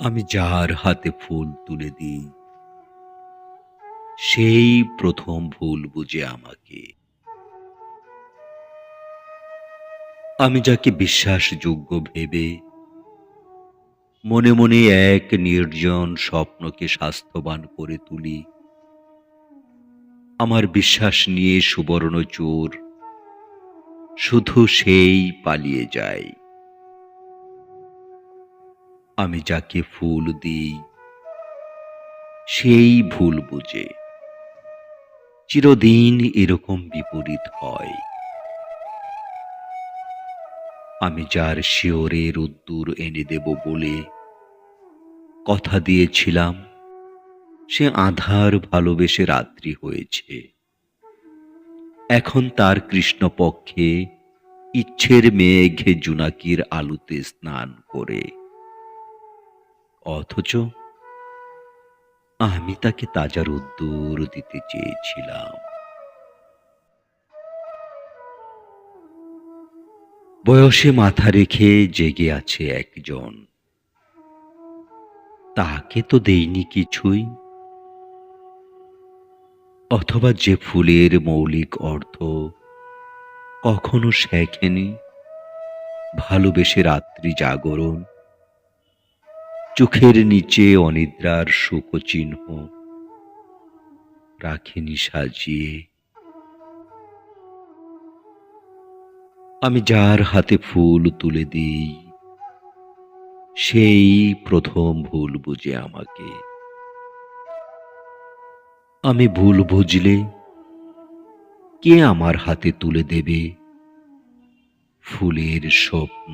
আমি যার হাতে ফুল তুলে দিই, সেই প্রথম ভুল বুঝে আমাকে। আমি যাকে বিশ্বাসযোগ্য ভেবে, মনে মনে এক নির্জন স্বপ্নকে স্বাস্থ্যবান করে তুলি। আমার বিশ্বাস নিয়ে সুবর্ণ চোর শুধু সেই পালিয়ে যায়। আমি যাকে ফুল দিই, সেই ভুল বুঝে। চিরদিন এরকম বিপরীত হয়। আমি যার শিওরের উদ্দূর এনে দেব বলে কথা দিয়েছিলাম, সে আধার ভালোবেসে রাত্রি হয়েছে। এখন তার কৃষ্ণপক্ষে ইচ্ছের মেঘে জুনাকির আলুতে স্নান করে। অথচ আমি তাকে তাজার উদ্দূর দিতে চেয়েছিলাম। বয়সে মাথা রেখে জেগে আছে একজন। তাকে তো দেইনি কিছুই। অথবা যে ফুলের মৌলিক অর্থ কখনো শেখেনি। ভালোবেসে রাত্রি জাগরণ চোখের নিচে অনিদ্রার শোকচিহ্ন। রাখেনি সাজিয়ে। আমি যার হাতে ফুল তুলে দিই, সেই প্রথম ভুল বুঝে আমাকে। আমি ভুল বুঝলে কে আমার হাতে তুলে দেবে? ফুলের স্বপ্ন